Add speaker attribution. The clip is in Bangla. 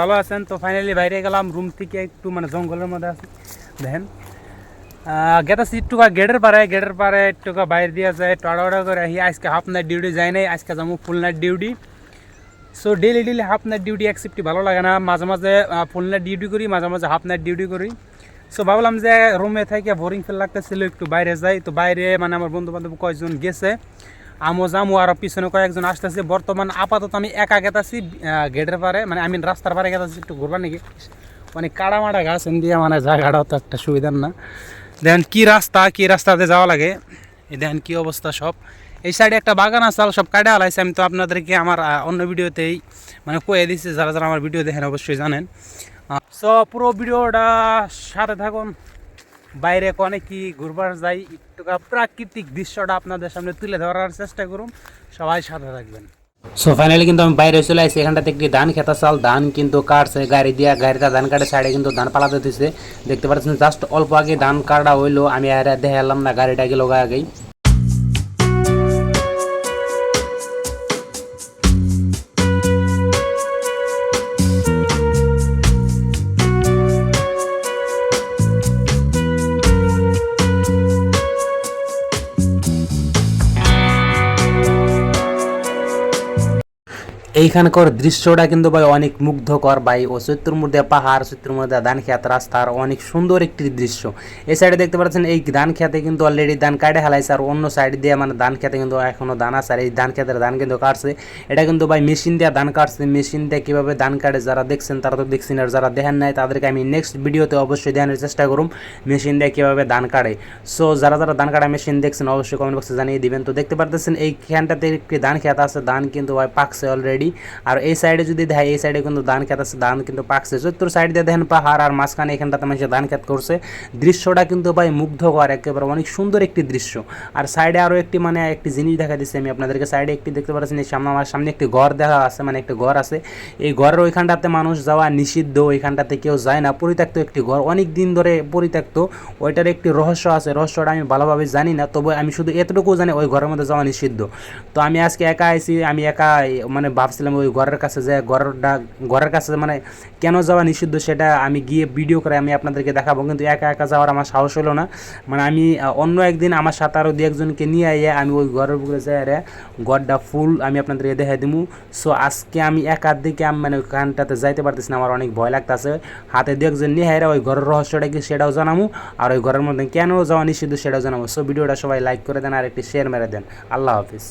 Speaker 1: ভালো আছেন? তো ফাইনালি বাইরে গেলাম। রুম থেকে একটু মানে জঙ্গলের মধ্যে আছি। দেখেন। গেতাছি একটু গেটের পারে গেটের পারে একটু বাইরে দিয়ে যায় টড়া করে আহি, আজকে হাফ নাইট ডিউটি যাই নাই, আজকে যাব full night duty so daily daily half night duty অ্যাকসেপ্টই ভালো লাগে না। মাঝে মাঝে ফুল নাইট ডিউটি করি, মাঝে মাঝে হাফ নাইট ডিউটি করি। সো ভাবলাম যে রুমে থেকে বোরিং ফিল লাগতেছিল, একটু বাইরে যাই। তো বাইরে মানে আমার বন্ধু বান্ধব কয়েকজন গেছে। আমও যামো আর পিছনে কয়েকজন আসতেছে। বর্তমান আপাতত আমি একা গেতাছি গেটের পারে মানে আমি রাস্তার পারে গেতাছি, একটু ঘুরবার নাকি? মানে কাড়া মাড়া গাছ দিয়ে মানে জায়গাটাও তো একটা সুবিধার না। দেখেন কি রাস্তা, কি রাস্তাতে যাওয়া লাগে? দেখেন কি অবস্থা সব। এই সাইডে একটা বাগান আছে সব কাটা হালাইছে আমি তো আপনাদেরকে আমার অন্য ভিডিওতেই মানে কয়ে দিচ্ছি যারা যারা আমার ভিডিও দেখেন অবশ্যই জানেন। সো পুরো ভিডিওটা সাথে থাকুন। বাইরে কনে কি ঘুরবার যাই, একটু প্রাকৃতিক দৃশ্যটা আপনাদের সামনে তুলে ধরার চেষ্টা করুন সবাই সাথে থাকবেন। সো ফাইনালি কিন্তু আমি বাইরে চলে আসছি এখানটাতে একটি ধান খেতা চাল, ধান কিন্তু কাটছে, গাড়ি দিয়া, গাড়িটা ধান কাটে, সাইডে কিন্তু ধান পালাতে দিচ্ছে দেখতে পাচ্ছেন জাস্ট অল্প আগে ধান কাটা হইল, আমি আর দেখালাম না, গাড়িটা গেল আগেই। এইখানকার দৃশ্যটা কিন্তু ভাই অনেক মুগ্ধকর ভাই। ও চৈত্রের মধ্যে পাহাড় চৈত্রের মধ্যে ধান খেত রাস্তার অনেক সুন্দর একটি দৃশ্য। এই সাইডে দেখতে পাচ্ছেন, এই ধান খেতে কিন্তু অলরেডি ধান কাটে হালাইছে আর অন্য সাইড দিয়ে মানে ধান খেতে কিন্তু এখনও ধান আছে আর এই ধান খেতের ধান কিন্তু কাটছে। এটা কিন্তু ভাই মেশিন দিয়ে ধান কাটছে। মেশিন দিয়ে কীভাবে ধান কাটে যারা দেখছেন তারা তো দেখছেন আর যারা দেখেন নাই তাদেরকে আমি নেক্সট ভিডিওতে অবশ্যই দেখানোর চেষ্টা করুম মেশিন দিয়ে কীভাবে ধান কাটে। সো যারা যারা ধান কাটা মেশিন দেখছেন অবশ্যই কমেন্ট বক্সে জানিয়ে দিবেন। তো দেখতে পারতেছেন, এইখানটাতে একটি ধান খেত আছে। ধান কিন্তু ভাই পাকছে অলরেডি আর এই সাইডে যদি দেখে এই সাইডে কিন্তু ধান খেত আছে, ধান কিন্তু পাকছে। চতুর সাইড দিয়ে দেখেন পাহাড় আর মাঝখানে এখানটাতে মানুষ ধান খেত করছে। দৃশ্যটা কিন্তু ভাই মুগ্ধ মুগ্ধকর, একেবারে অনেক সুন্দর একটি দৃশ্য। আর সাইডে আরও একটি মানে একটি জিনিস দেখা দিচ্ছে, আমি আপনাদেরকে সাইডে একটি দেখতে পাচ্ছেন সামনে আমার সামনে একটি ঘর দেখা আছে মানে একটি ঘর আছে। এই ঘরের ওইখানটাতে মানুষ যাওয়া নিষিদ্ধ, ওইখানটাতে কেউ যায় না, পরিত্যক্ত একটি ঘর। অনেক দিন ধরে পরিত্যক্ত, ওইটার একটি রহস্য আছে, রহস্যটা আমি ভালোভাবে জানি না, তবে আমি শুধু এতটুকু জানি, ওই ঘরের মধ্যে যাওয়া নিষিদ্ধ। তো আমি আজকে একা আইছি, আমি একা মানে ভাবছিলাম ওই ঘরের কাছে যে ঘরটা, ঘরের কাছে মানে কেন যাওয়া নিষিদ্ধ সেটা আমি গিয়ে ভিডিও করে আমি আপনাদেরকে দেখাবো। কিন্তু একা একা যাওয়ার আমার সাহস হলো না। মানে আমি অন্য একদিন আমার সাথে আরও দু একজনকে নিয়ে আইয়ে আমি ওই ঘরের উপরে যাই রে ঘরটা ফুল আমি আপনাদেরকে দেখাই দিমু। সো আজকে আমি একার দিকে আমি মানে ওইখানটাতে যাইতে পারতেছি না, আমার অনেক ভয় লাগতেছে। হাতে দু একজন নিয়ে হাইরা ওই ঘরের রহস্যটা কি সেটাও জানাব আর ওই ঘরের মধ্যে কেন যাওয়া নিষিদ্ধ সেটাও জানাব সো ভিডিওটা সবাই লাইক করে দেন আর একটি শেয়ার মেরে দেন। আল্লাহ হাফিজ।